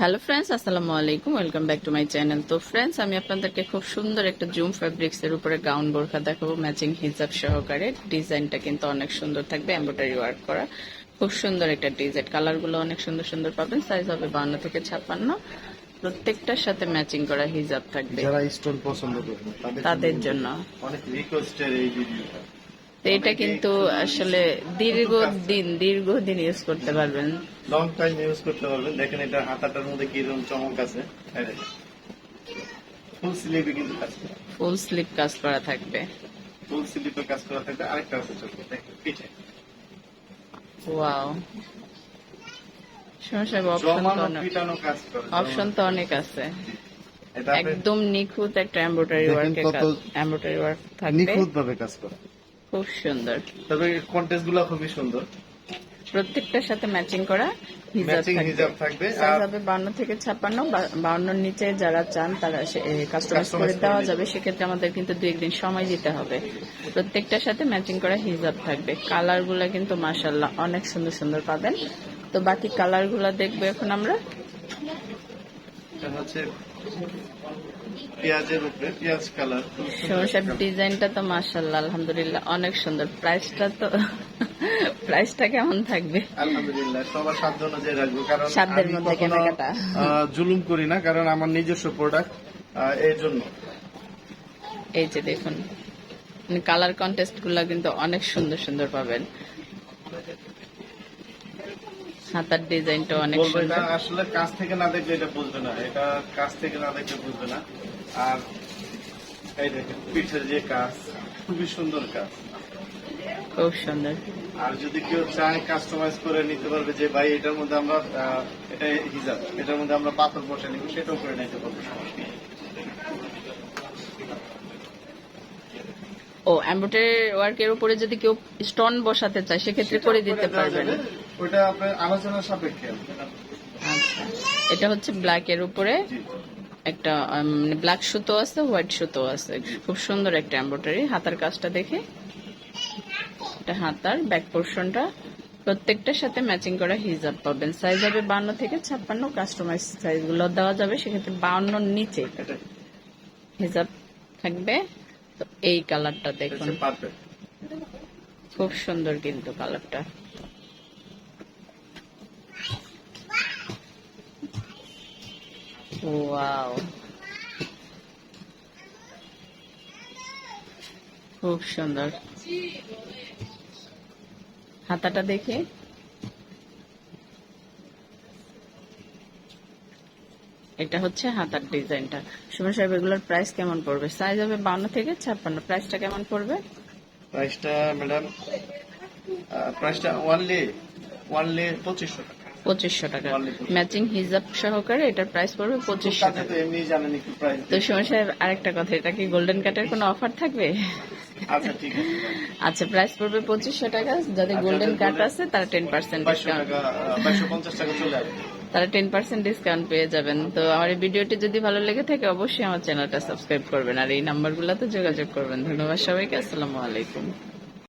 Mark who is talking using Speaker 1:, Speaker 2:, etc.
Speaker 1: Hello friends আসসালামু আলাইকুম welcome back to my channel তো ফ্রেন্ডস আমি আপনাদেরকে খুব সুন্দর একটা জুম ফ্যাব্রিক্স এর উপরে গাউন বোরখা দেখাবো ম্যাচিং হিজাব সহকারে। ডিজাইনটা কিন্তু অনেক সুন্দর থাকবে এমব্রয়ডারি ওয়ার্ক করা। খুব সুন্দর একটা ডিজাইন কালারগুলো অনেক সুন্দর সুন্দর পাবেন। সাইজ হবে বান্ন থেকে ছাপ্পান্ন। প্রত্যেকটার সাথে ম্যাচিং করা হিজাব থাকবে।
Speaker 2: যারা স্টোন পছন্দ করে
Speaker 1: তাদের জন্য
Speaker 2: অনেক রিকোয়েস্টের এই ভিডিওটা
Speaker 1: তো এটা কিন্তু আসলে দীর্ঘদিন দীর্ঘদিন ইউজ করতে পারবেন।
Speaker 2: লং টাইম ইউজ করতে পারবেন। দেখেন এটা হাতাটার মধ্যে কীরকম চমক আছে। ফুল স্লিভে কিন্তু কাজ করা।
Speaker 1: ফুল স্লিপ কাজ করা থাকবে।
Speaker 2: ফুল স্লিভে কাজ করা থাকবে। আরেকটা আছে চোখে দেখেন পিঠে।
Speaker 1: ওয়াও অপশন তো অনেক আছে। একদম নিখুঁত একটা এমব্রয়ডারি কাজ এমব্রয়ডারি ওয়ার্ক থাকবে।
Speaker 2: নিখুঁত ভাবে কাজ করা।
Speaker 1: খুব সুন্দর।
Speaker 2: তবে কন্টেস্টগুলো খুবই সুন্দর।
Speaker 1: প্রত্যেকটার সাথে ম্যাচিং করা হিজাব থাকবে। হবে বান্ন থেকে ছাপ্পান্ন বাউন্নর নিচে যারা চান তারা কাস্টমাইজ করে
Speaker 2: করে
Speaker 1: দেওয়া যাবে। সেক্ষেত্রে আমাদের কিন্তু দু একদিন সময় দিতে হবে। প্রত্যেকটার সাথে ম্যাচিং করা হিজাব থাকবে। কালারগুলা কিন্তু মাসাল্লাহ অনেক সুন্দর সুন্দর পাবেন। তো বাকি কালারগুলা দেখব এখন আমরা।
Speaker 2: এটা হচ্ছে পেঁয়াজের উপরে পেঁয়াজ কালার।
Speaker 1: সমস্যার ডিজাইনটা তো মাসাল্লাহ আলহামদুলিল্লাহ অনেক সুন্দর। প্রাইসটা তো প্রাইসটা কেমন থাকবে?
Speaker 2: আলহামদুলিল্লাহ সবার সাধ্য অনুযায়ী রাখব কারণ
Speaker 1: সাধ্যের মধ্যে কেনাকাটা।
Speaker 2: আহ, জুলুম করি না কারণ আমার নিজস্ব প্রোডাক্টের জন্য।
Speaker 1: এই যে দেখুন কালার কন্টেস্টগুলা কিন্তু অনেক সুন্দর সুন্দর পাবেন। হাতার ডিজাইনটা অনেক সুন্দর।
Speaker 2: আসলে কাছ থেকে না দেখলে এটা বুঝবে না। এটা কাছ থেকে না দেখলে বুঝবে না। আর এই দেখেন পিঠের যে কাজ খুবই সুন্দর কাজ।
Speaker 1: খুব সুন্দর।
Speaker 2: আর যদি কেউ চায় কাস্টমাইজ করে নিতে পারবে যে ভাই এটার মধ্যে আমরা এটা হিজাব এটার মধ্যে আমরা পাথর বসে নিব সেটাও করে নিতে পারব সমস্যা নেই।
Speaker 1: ও এমব্রয়ডারি ওয়ার্কের উপরে যদি কেউ স্টোন বসাতে চায় সেক্ষেত্রে করে দিতে পারবেন
Speaker 2: ওটা আপনার আলোচনার সাপেক্ষে
Speaker 1: আচ্ছা। এটা হচ্ছে ব্ল্যাক এর উপরে একটা ব্ল্যাক সুতো আছে হোয়াইট সুতো আছে। খুব সুন্দর একটা এমব্রয়ডারি হাতার কাজটা দেখে। এটা হাতার ব্যাক পোর্শনটা প্রত্যেকটার সাথে ম্যাচিং করা হিজাব পাবেন। সাইজ হবে বান্ন থেকে ছাপ্পান্ন। কাস্টমাইজ সাইজগুলো দেওয়া যাবে। সেক্ষেত্রে বাউন্নর নিচে হিজাব থাকবে। তো এই কালারটা দেখুন। খুব সুন্দর কিন্তু কালারটা ওয়াও খুব সুন্দর। হাতাটা দেখে? এটা হচ্ছে হাতার ডিজাইনটা। সুমন সাহেব, এগুলোর প্রাইস কেমন পড়বে? সাইজ হবে বান্ন থেকে ছাপ্পান্ন। প্রাইসটা কেমন পড়বে?
Speaker 2: প্রাইসটা ম্যাডাম প্রাইসটা ওয়ানলি ওয়ানলি পঁচিশশো টাকা।
Speaker 1: পঁচিশশো টাকা। ম্যাচিং হিজাব সহকারে এটার প্রাইস পড়বে পঁচিশশো টাকা।
Speaker 2: তো প্রাইস
Speaker 1: সময় সাহেব আরেকটা কথা এটা কি গোল্ডেন কাটের কোনো অফার থাকবে?
Speaker 2: আচ্ছা আছে।
Speaker 1: আচ্ছা প্রাইস পড়বে পঁচিশশো টাকা। যাদের গোল্ডেন
Speaker 2: golden-
Speaker 1: আছে তারা টেন পার্সেন্ট ডিসকাউন্ট তারা টেন পার্সেন্ট ডিসকাউন্ট পেয়ে যাবেন। তো আমার এই ভিডিওটি যদি ভালো লেগে থাকে অবশ্যই আমার চ্যানেলটা সাবস্ক্রাইব করবেন। আর এই নাম্বারগুলোতে যোগাযোগ করবেন। ধন্যবাদ সবাইকে। আসসালামু আলাইকুম।